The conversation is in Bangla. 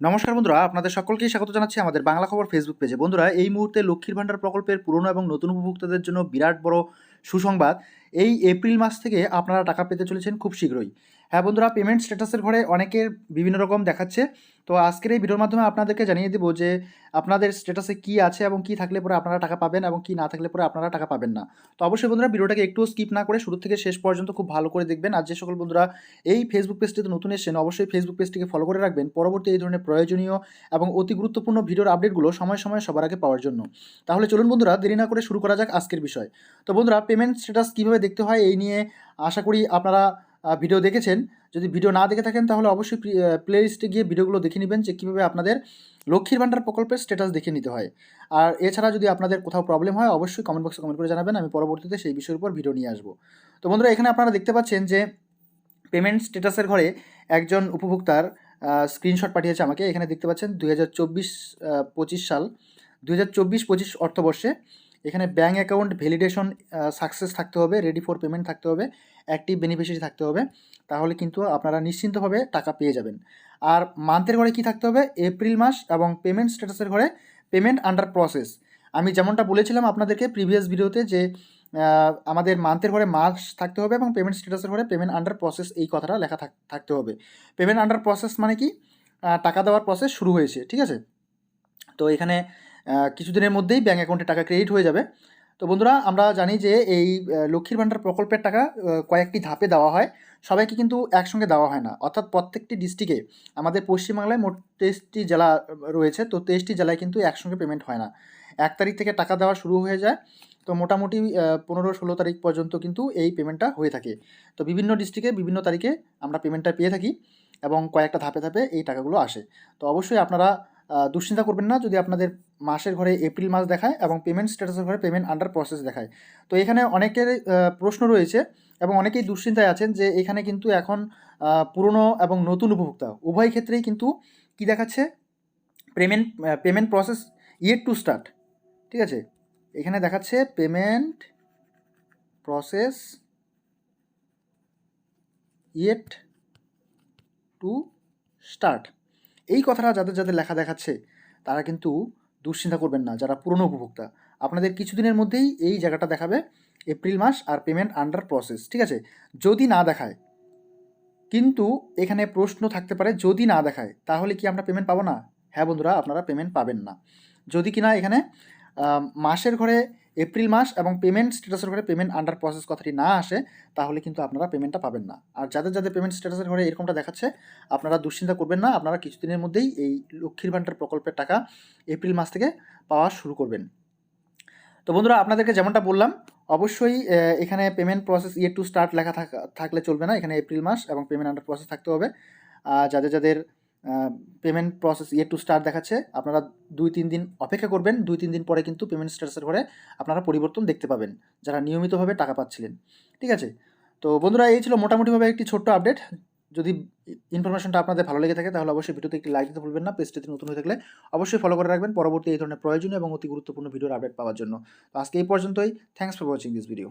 নমস্কার বন্ধুরা, আপনাদের সকলকে স্বাগত জানাচ্ছি আমাদের বাংলা খবর ফেসবুক পেজে বন্ধুরা, এই মুহূর্তে লক্ষ্মীর ভাণ্ডার প্রকল্পের পুরনো এবং নতুন উপভোক্তাদের জন্য বিরাট বড় সুসংবাদ। এই এপ্রিল মাস থেকে আপনারা টাকা পেতে চলেছেন খুব শীঘ্রই। হ্যাঁ বন্ধুরা পেমেন্ট স্ট্যাটাসের ঘরে অনেকের বিভিন্ন রকম দেখাচ্ছে। তো আজকের এই ভিডিওর মাধ্যমে আপনাদেরকে জানিয়ে দেবো যে, আপনাদের স্ট্যাটাসে কি আছে এবং কি থাকলে পরে আপনারা টাকা পাবেন এবং কি না থাকলে পরে আপনারা টাকা পাবেন না। তো অবশ্যই বন্ধুরা, ভিডিওটাকে একটু স্কিপ না করে শুরু থেকে শেষ পর্যন্ত খুব ভালো করে দেখবেন। আর যে সকল বন্ধুরা এই ফেসবুক পেজটিতে নতুন এসেছেন, অবশ্যই ফেসবুক পেজটিকে ফলো করে রাখবেন পরবর্তী এই ধরনের প্রয়োজনীয় এবং অতি গুরুত্বপূর্ণ ভিডিওর আপডেটগুলো সময় সময় সবার আগে পাওয়ার জন্য। তাহলে চলুন বন্ধুরা, দেরি না করে শুরু করা যাক আজকের বিষয়। তো বন্ধুরা পেমেন্ট স্ট্যাটাস কীভাবে দেখতে হয় এই নিয়ে আশা করি আপনারা ভিডিও দেখেছেন? যদি ভিডিও না দেখে থাকেন, তাহলে অবশ্যই প্লে লিস্টে গিয়ে ভিডিওগুলো দেখে নেবেন যে কীভাবে আপনাদের লক্ষ্মীর ভাণ্ডার প্রকল্পের স্ট্যাটাস দেখে নিতে হয়। আর এছাড়া যদি আপনাদের কোথাও প্রবলেম হয়, অবশ্যই কমেন্ট বক্সে কমেন্ট করে জানাবেন, আমি পরবর্তীতে সেই বিষয়ের উপর ভিডিও নিয়ে আসব। তো বন্ধুরা, এখানে আপনারা দেখতে পাচ্ছেন যে পেমেন্ট স্ট্যাটাসের ঘরে একজন উপভোক্তার স্ক্রিনশট পাঠিয়েছে আমাকে। এখানে দেখতে পাচ্ছেন, দুই হাজার চব্বিশ পঁচিশ সাল, দুই হাজার চব্বিশ, পঁচিশ অর্থবর্ষে এখানে ব্যাঙ্ক অ্যাকাউন্ট ভ্যালিডেশন সাকসেস থাকতে হবে রেডি ফর পেমেন্ট থাকতে হবে অ্যাক্টিভ বেনিফিশিয়ারি থাকতে হবে, তাহলে কিন্তু আপনারা নিশ্চিন্তভাবে টাকা পেয়ে যাবেন। আর মান্থের ঘরে কি থাকতে হবে? এপ্রিল মাস এবং পেমেন্ট স্ট্যাটাসের ঘরে পেমেন্ট আন্ডার প্রসেস আমি যেমনটা বলেছিলাম আপনাদেরকে প্রিভিয়াস ভিডিওতে যে আমাদের মান্থের ঘরে মাস থাকতে হবে এবং পেমেন্ট স্ট্যাটাসের ঘরে পেমেন্ট আন্ডার প্রসেস এই কথাটা লেখা থাক- থাকতে হবে। পেমেন্ট আন্ডার প্রসেস মানে কি? টাকা দেওয়ার প্রসেস শুরু হয়েছে, ঠিক আছে? তো এখানে কিছুদিনের মধ্যেই ব্যাঙ্ক অ্যাকাউন্টে টাকা ক্রেডিট হয়ে যাবে। তো বন্ধুরা, আমরা জানি যে এই লক্ষ্মীর ভাণ্ডার প্রকল্পের টাকা কয়েকটি ধাপে দেওয়া হয়। সবাইকে কিন্তু একসঙ্গে দেওয়া হয় না। অর্থাৎ প্রত্যেকটি ডিস্ট্রিক্টে আমাদের পশ্চিমবাংলায় মোট তেইশটি জেলা রয়েছে, তো তেইশটি জেলায় কিন্তু একসঙ্গে পেমেন্ট হয় না। এক তারিখ থেকে টাকা দেওয়া শুরু হয়ে যায়। তো মোটামুটি পনেরো ষোলো তারিখ পর্যন্ত কিন্তু এই পেমেন্টটা হয়ে থাকে। তো বিভিন্ন ডিস্ট্রিক্টে বিভিন্ন তারিখে আমরা পেমেন্টটা পেয়ে থাকি এবং কয়েকটা ধাপে ধাপে এই টাকাগুলো আসে। তো অবশ্যই আপনারা দুশ্চিন্তা করবেন না যদি আপনাদের মাসের ঘরে এপ্রিল মাস দেখায় এবং পেমেন্ট স্ট্যাটাসের ঘরে পেমেন্ট আন্ডার প্রসেস দেখায়। তো এখানে অনেকের প্রশ্ন রয়েছে এবং অনেকেই দুশ্চিন্তায় আছেন যে এখানে কিন্তু এখন পুরনো এবং নতুন উপভোক্তা। উভয় ক্ষেত্রেই কিন্তু কি দেখাচ্ছে? Payment payment process yet to start ঠিক আছে? এখানে দেখাচ্ছে payment process yet to start এই কথাটা যাদের যাদের লেখা দেখাচ্ছে, তারা কিন্তু দুশ্চিন্তা করবেন না, যারা পুরনো উপভোক্তা। আপনাদের কিছুদিনের মধ্যেই এই জায়গাটা দেখাবে এপ্রিল মাস আর পেমেন্ট আন্ডার প্রসেস ঠিক আছে? যদি না দেখায়, কিন্তু এখানে প্রশ্ন থাকতে পারে, যদি না দেখায়, তাহলে কি আমরা পেমেন্ট পাবো না? হ্যাঁ বন্ধুরা, আপনারা পেমেন্ট পাবেন না। যদি কিনা এখানে মাসের ঘরে এপ্রিল মাস এবং পেমেন্ট স্ট্যাটাসের ঘরে পেমেন্ট আন্ডার প্রসেস কথাটি না আসে, তাহলে কিন্তু আপনারা পেমেন্টটা পাবেন না। আর যাদের যাদের পেমেন্ট স্ট্যাটাসের ঘরে এরকমটা দেখাচ্ছে, আপনারা দুশ্চিন্তা করবেন না, আপনারা কিছুদিনের মধ্যেই এই লক্ষ্মীর ভাণ্ডার প্রকল্পের টাকা এপ্রিল মাস থেকে পাওয়া শুরু করবেন। তো বন্ধুরা, আপনাদেরকে যেমনটা বললাম, অবশ্যই এখানে payment process yet to start লেখা থাকা- থাকলে চলবে না, এখানে এপ্রিল মাস এবং পেমেন্ট আন্ডার প্রসেস থাকতে হবে। যাদের যাদের payment process yet to start দেখাচ্ছে। আপনারা দুই, তিন দিন অপেক্ষা করবেন। দুই, তিন দিন পরে কিন্তু পেমেন্ট স্ট্যাটাসের ঘরে আপনারা পরিবর্তন দেখতে পাবেন, যারা নিয়মিতভাবে টাকা পাচ্ছিলেন। ঠিক আছে? তো বন্ধুরা, এই ছিল মোটামুটিভাবে একটি ছোট্ট আপডেট যদি ইনফরমেশনটা আপনাদের ভালো লেগে থাকে, তাহলে অবশ্যই ভিডিওতে একটি লাইক দিতে ভুলবেন না। পেজটিতে নতুন হয়ে থাকলে অবশ্যই ফলো করে রাখবেন পরবর্তী এই ধরনের প্রয়োজনীয় এবং অতি গুরুত্বপূর্ণ ভিডিওর আপডেট পাওয়ার জন্য। তো আজকে এই পর্যন্তই। Thanks for watching this video